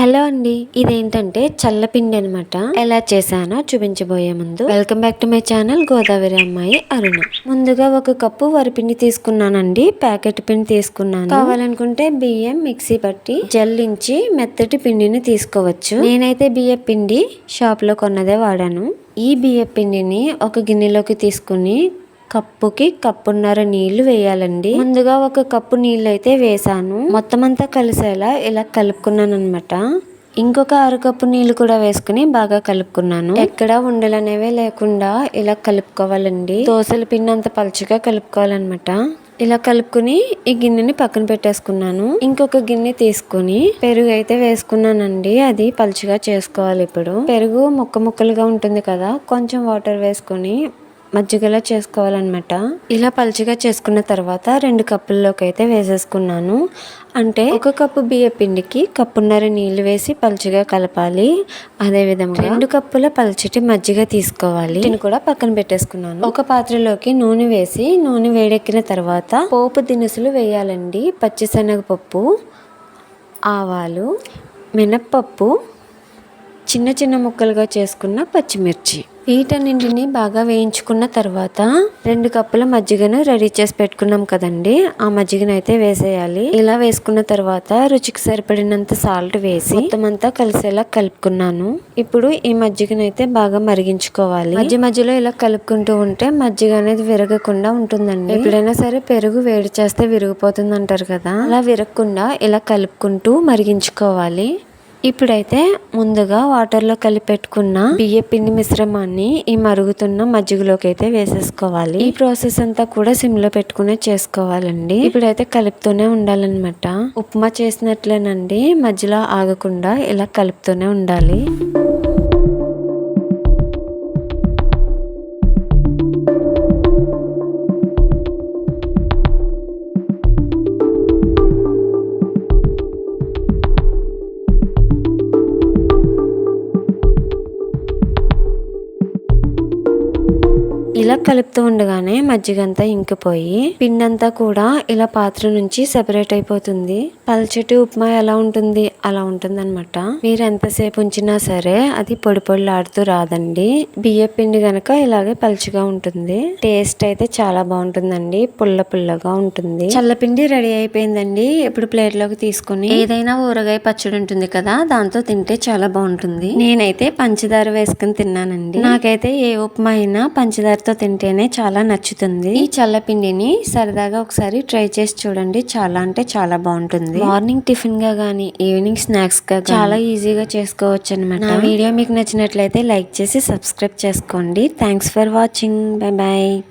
Hello అండి ఇదేంటంటే చల్లపిండి అనమాట ఎలా చేశానో చూపించబోయే ముందు welcome back to my channel Godavari అమ్మాయి అరుణ. ముందుగా ఒక కప్పు వరిపిండి తీసుకున్నానండి ప్యాకెట్ పిండి తీసుకున్నాను. కావాలనుకుంటే బియ్యం మిక్సీ పట్టి జల్లించి మెత్తటి పిండిని తీసుకోవచ్చు. నేనైతే బియ్య పిండి షాప్లో కొన్నదే వాడాను. ఈ బియ్య పిండిని ఒక గిన్నెలోకి తీసుకుని కప్పుకి కప్పున్నర నీళ్ళు వేయాలండి. ముందుగా ఒక కప్పు నీళ్ళు అయితే వేసాను మొత్తం అంతా కలిసేలా ఇలా కలుపుకున్నాను అనమాట ఇంకొక అరకప్పు నీళ్ళు కూడా వేసుకుని బాగా కలుపుకున్నాను. ఎక్కడ ఉండలనేవే లేకుండా ఇలా కలుపుకోవాలండి. దోశల పిండి అంత పలుచగా కలుపుకోవాలన్నమాట. ఇలా కలుపుకుని ఈ గిన్నెని పక్కన పెట్టేసుకున్నాను. ఇంకొక గిన్నె తీసుకుని పెరుగు అయితే వేసుకున్నానండి. అది పలుచగా చేసుకోవాలి ఇప్పుడు. పెరుగు ముక్క ముక్కలుగా ఉంటుంది కదా కొంచెం వాటర్ వేసుకొని మజ్జిగలా చేసుకోవాలన్నమాట. ఇలా పలుచగా చేసుకున్న తర్వాత రెండు కప్పుల్లోకి అయితే వేసేసుకున్నాను. అంటే ఒక కప్పు బియ్య పిండికి కప్పున్నర నీళ్ళు వేసి పలుచగా కలపాలి. అదే విధంగా రెండు కప్పుల పలుచటి మజ్జిగ తీసుకోవాలి. నేను కూడా పక్కన పెట్టేసుకున్నాను. ఒక పాత్రలోకి నూనె వేసి నూనె వేడెక్కిన తర్వాత పోపు దినుసులు వేయాలండి. పచ్చిశనగపప్పు ఆవాలు మినప్పప్పు చిన్న చిన్న ముక్కలుగా చేసుకున్న పచ్చిమిర్చి. వీటన్నింటిని బాగా వేయించుకున్న తర్వాత రెండు కప్పుల మజ్జిగను రెడీ చేసి పెట్టుకున్నాం కదండి. ఆ మజ్జిగను అయితే వేసేయాలి. ఇలా వేసుకున్న తర్వాత రుచికి సరిపడినంత సాల్ట్ వేసి మొత్తం అంతా కలిసేలా కలుపుకున్నాను. ఇప్పుడు ఈ మజ్జిగను అయితే బాగా మరిగించుకోవాలి. మధ్య మధ్యలో ఇలా కలుపుకుంటూ ఉంటే మజ్జిగ అనేది విరగకుండా ఉంటుందండి. ఎప్పుడైనా సరే పెరుగు వేడి చేస్తే విరిగిపోతుంది అంటారు కదా. అలా విరగకుండా ఇలా కలుపుకుంటూ మరిగించుకోవాలి. ఇప్పుడైతే ముందుగా వాటర్లో కలిపెట్టుకున్న బియ్య పిండి మిశ్రమాన్ని ఈ మరుగుతున్న మజ్జిగలోకి అయితే వేసేసుకోవాలి. ఈ ప్రాసెస్ అంతా కూడా సిమ్లో పెట్టుకునే చేసుకోవాలండి. ఇప్పుడైతే కలుపుతూనే ఉండాలన్నమాట. ఉప్మా చేసినట్లేనండి మధ్యలో ఆగకుండా ఇలా కలుపుతూనే ఉండాలి. ఇలా కలుపుతూ ఉండగానే మజ్జిగంతా ఇంకిపోయి పిండంతా కూడా ఇలా పాత్ర నుంచి సెపరేట్ అయిపోతుంది. పల్చటి ఉప్మా ఎలా ఉంటుంది? అలా ఉంటుంది అనమాట మీరు ఎంతసేపు ఉంచినా సరే అది పొడి పొడిలాడుతూ రాదండి. బియ్య పిండి గనక ఇలాగే పలుచగా ఉంటుంది. టేస్ట్ అయితే చాలా బాగుంటుందండి. పుల్ల పుల్లగా ఉంటుంది. చల్లపిండి రెడీ అయిపోయిందండి. ఇప్పుడు ప్లేట్లోకి తీసుకుని ఏదైనా ఊరగాయ పచ్చడి ఉంటుంది కదా దాంతో తింటే చాలా బాగుంటుంది. నేనైతే పంచదార వేసుకుని తిన్నానండి. నాకైతే ఏ ఉప్మా అయినా పంచదారతో తింటేనే చాలా నచ్చుతుంది. ఈ చల్లపిండిని సరదాగా ఒకసారి ట్రై చేసి చూడండి. చాలా అంటే చాలా బాగుంటుంది. మార్నింగ్ టిఫిన్గా గానీ ఈవినింగ్ స్నాక్స్గా చాలా ఈజీగా చేసుకోవచ్చు అనమాట నా వీడియో మీకు నచ్చినట్లయితే లైక్ చేసి సబ్స్క్రైబ్ చేసుకోండి. Thanks for watching. Bye bye